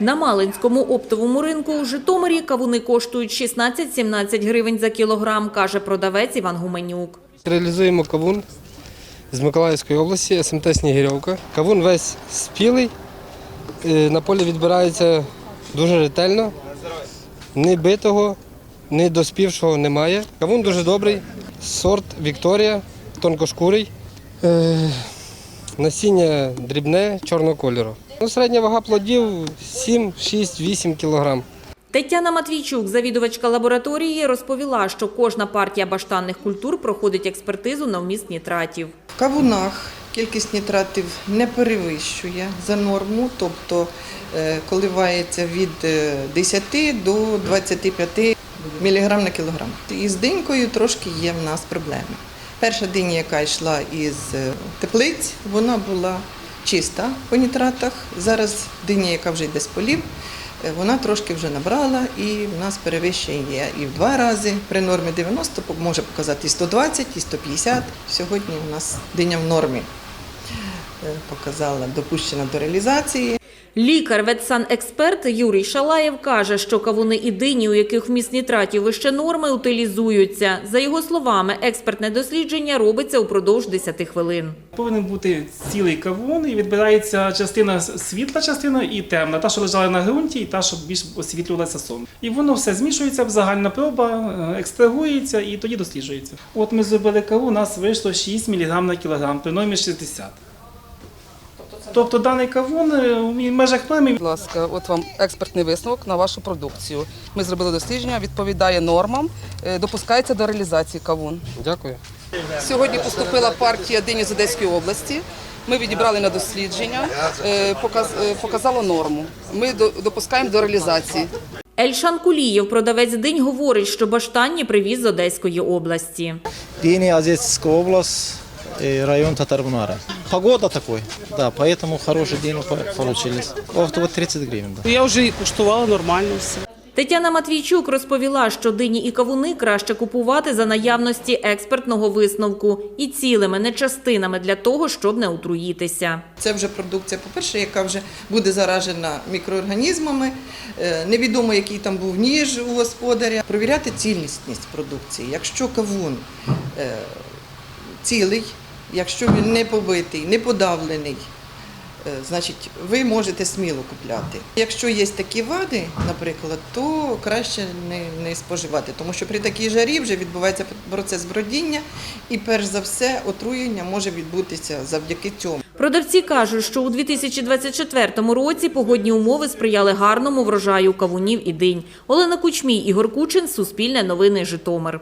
На Малинському оптовому ринку у Житомирі кавуни коштують 16-17 гривень за кілограм, каже продавець Іван Гуменюк. Реалізуємо кавун з Миколаївської області, СМТ Снігирьовка. Кавун весь спілий, е, на полі відбирається дуже ретельно, ні битого, ні доспівшого немає. Кавун дуже добрий, сорт Вікторія, тонкошкурий. Е, Насіння дрібне, чорного кольору. Ну, середня вага плодів 7, 6, 8 кілограм. Тетяна Матвійчук, завідувачка лабораторії, розповіла, що кожна партія баштанних культур проходить експертизу на вміст нітратів. В кавунах кількість нітратів не перевищує за норму, тобто е, коливається від е, 10 до 25 мг на кілограм. Із динькою трошки є в нас проблеми. Перша диня, яка йшла із е, теплиць, вона була чиста по нітратах. Зараз диня, яка вже йде з полів, е, вона трошки вже набрала і в нас перевищення і в два рази. При нормі 90 може показати і 120, і 150. Сьогодні у нас диня в нормі е, показала допущена до реалізації. Лікар, ветсанексперт Юрій Шалаєв каже, що кавуни і дині, у яких вміст нітратів вище норми, утилізуються. За його словами, експертне дослідження робиться упродовж 10 хвилин. Повинен бути цілий кавун і відбирається частина світла частина і темна, та, що лежала на ґрунті, і та, що більш освітлювалася сон. І воно все змішується в загальна проба, е, екстрагується і тоді досліджується. От ми зробили каву, у нас вийшло 6 мг на кілограм, при нормі 60. Тобто даний кавун е, в межах норми Будь ласка, от вам експертний висновок на вашу продукцію. Ми зробили дослідження, відповідає нормам, е, допускається до реалізації кавун. Дякую. Сьогодні поступила партія дині з Одеської області. Ми відібрали на дослідження, е, показ- показало норму. Ми допускаємо до реалізації. Ельшан Кулієв, продавець динь, говорить, що баштанні привіз з Одеської області. Дини, Азетская область, э, район Татарбунара. Погода такой, да, поэтому хорошие дни по- получились. Вот, вот 30 гривен, да. Я вже і куштувала нормально все. Тетяна Матвійчук розповіла, що дині і кавуни краще купувати за наявності експертного висновку і цілими, не частинами для того, щоб не отруїтися. Це вже продукція, по-перше, яка вже буде заражена мікроорганізмами. Е, Невідомо, який там був ніж у господаря. Провіряти цілісність продукції. Якщо кавун е, цілий, якщо він не побитий, не подавлений, е, значить ви можете сміло купляти. Якщо є такі вади, наприклад, то краще не, не споживати, тому що при такій жарі вже відбувається процес бродіння, і перш за все отруєння може відбутися завдяки цьому. Продавці кажуть, що у 2024 році погодні умови сприяли гарному врожаю кавунів і динь. Олена Кучмій, Ігор Кучин, Суспільне новини, Житомир.